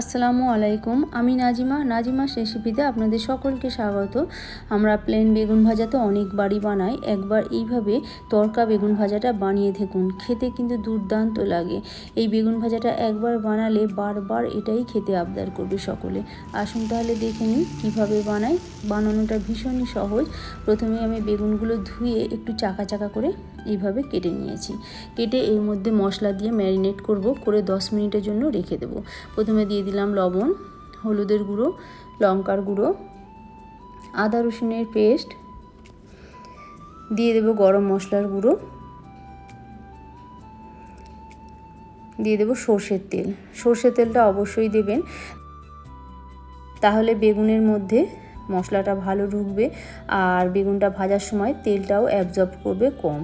আসসালামু আলাইকুম, আমি নাজিমা। নাজিমাস রেসিপিতে আপনাদের সকলকে স্বাগত। আমরা প্লেন বেগুন ভাজা তো অনেকবারই বানাই। একবার এইভাবে তরকা বেগুন ভাজাটা বানিয়ে দেখুন। খেতে কিন্তু দুর্দান্ত লাগে। এই বেগুন ভাজাটা একবার বানালে বারবার এটাই খেতে আবদার করবে সকলে। আসুন তাহলে দেখে নিন কীভাবে বানাই। বানানোটা ভীষণই সহজ। প্রথমে আমি বেগুনগুলো ধুয়ে একটু চাকা চাকা করে এইভাবে কেটে নিয়েছি। কেটে এর মধ্যে মশলা দিয়ে ম্যারিনেট করব। করে 10 মিনিটের জন্য রেখে দেবো। প্রথমে দিয়ে দিলাম লবণ, হলুদের গুঁড়ো, লঙ্কার গুঁড়ো, আদা রসুনের পেস্ট, দিয়ে দেবো গরম মশলার গুঁড়ো, দিয়ে দেবো সর্ষের তেল। সর্ষের তেলটা অবশ্যই দেবেন। তাহলে বেগুনের মধ্যে মশলাটা ভালো ঢুকবে আর বেগুনটা ভাজার সময় তেলটাও অ্যাবজর্ব করবে কম।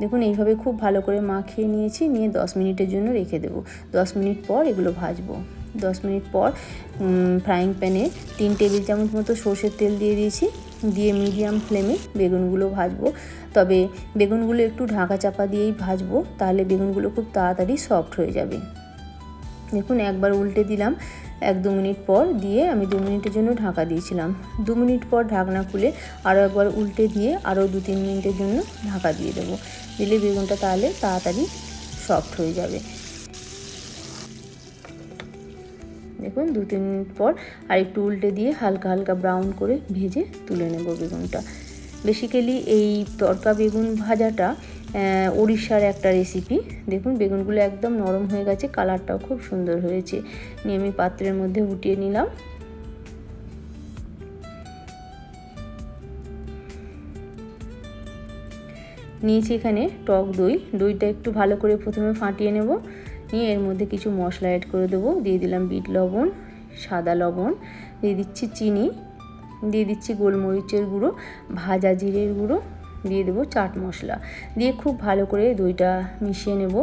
দেখুন, এইভাবে খুব ভালো করে মাখিয়ে নিয়েছি, নিয়ে 10 মিনিটের জন্য রেখে দেবো। 10 মিনিট পর এগুলো ভাজবো। 10 মিনিট পর ফ্রাইং প্যানে তিন টেবিল চামচ মতো সর্ষের তেল দিয়ে দিয়েছি, দিয়ে মিডিয়াম ফ্লেমে বেগুনগুলো ভাজবো। তবে বেগুনগুলো একটু ঢাকা চাপা দিয়েই ভাজবো, তাহলে বেগুনগুলো খুব তাড়াতাড়ি সফট হয়ে যাবে। দেখুন, একবার উল্টে দিলাম। এক দু মিনিট পর দিয়ে আমি দু মিনিটের জন্য ঢাকা দিয়েছিলাম। দু মিনিট পর ঢাকনা খুলে আরও একবার উল্টে দিয়ে আরও দু তিন মিনিটের জন্য ঢাকা দিয়ে দেবো। দিলে বেগুনটা তাহলে তাড়াতাড়ি সফট হয়ে যাবে। দেখুন, দু তিন মিনিট পর আর একটু উল্টে দিয়ে হালকা হালকা ব্রাউন করে ভেজে তুলে নেব বেগুনটা। বেসিক্যালি এই তরকা বেগুন ভাজাটা উড়িষ্যার একটা রেসিপি দেখুন, বেগুনগুলো একদম নরম হয়ে গেছে কালারটাও খুব সুন্দর হয়েছে। নিয়ে আমি পাত্রের মধ্যে উঠিয়ে নিলাম। নিয়েছি এখানে টক দই। দইটা একটু ভালো করে প্রথমে ফাটিয়ে নেব। নিয়ে এর মধ্যে কিছু মশলা অ্যাড করে দেবো। দিয়ে দিলাম বিট লবণ, সাদা লবণ, দিয়ে দিচ্ছি চিনি, দিয়ে দিচ্ছি গোলমরিচের গুঁড়ো, ভাজা জিরের গুঁড়ো, দিয়ে দেবো চাট মশলা। দিয়ে খুব ভালো করে দইটা মিশিয়ে নেব।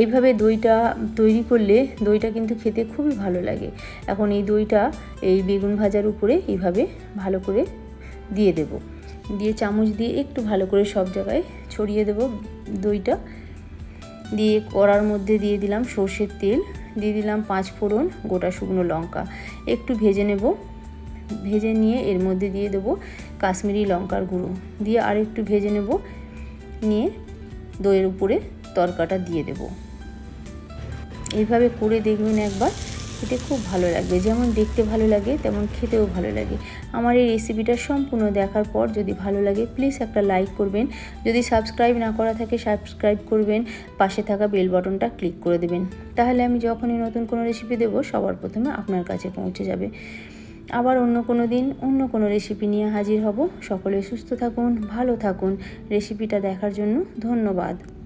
এইভাবে দইটা তৈরি করলে দইটা কিন্তু খেতে খুবই ভালো লাগে। এখন এই দইটা এই বেগুন ভাজার উপরে এইভাবে ভালো করে দিয়ে দেব। দিয়ে চামচ দিয়ে একটু ভালো করে সব জায়গায় ছড়িয়ে দেব দইটা। দিয়ে কড়ার মধ্যে দিয়ে দিলাম সর্ষের তেল, দিয়ে দিলাম পাঁচ ফোড়ন, গোটা শুকনো লঙ্কা। একটু ভেজে নেব। ভেজে নিয়ে এর মধ্যে দিয়ে দেবো কাশ্মীরি লঙ্কার গুঁড়ো। দিয়ে আর একটু ভেজে নেব। নিয়ে দইয়ের উপরে তরকাটা দিয়ে দেব। এইভাবে করে দেখবেন একবার। খেতে খুব ভালো লাগবে যেমন দেখতে ভালো লাগে, তেমন খেতেও ভালো লাগে। আমার এই রেসিপিটা সম্পূর্ণ দেখার পর যদি ভালো লাগে প্লিজ একটা লাইক করবেন। যদি সাবস্ক্রাইব না করা থাকে সাবস্ক্রাইব করবেন। পাশে থাকা বেল বটনটা ক্লিক করে দেবেন। তাহলে আমি যখনই নতুন কোনো রেসিপি দেবো, সবার প্রথমে আপনার কাছে পৌঁছে যাবে। আবার অন্য কোনো দিন অন্য কোনো রেসিপি নিয়ে হাজির হব। সকলে সুস্থ থাকুন, ভালো থাকুন। রেসিপিটা দেখার জন্য ধন্যবাদ।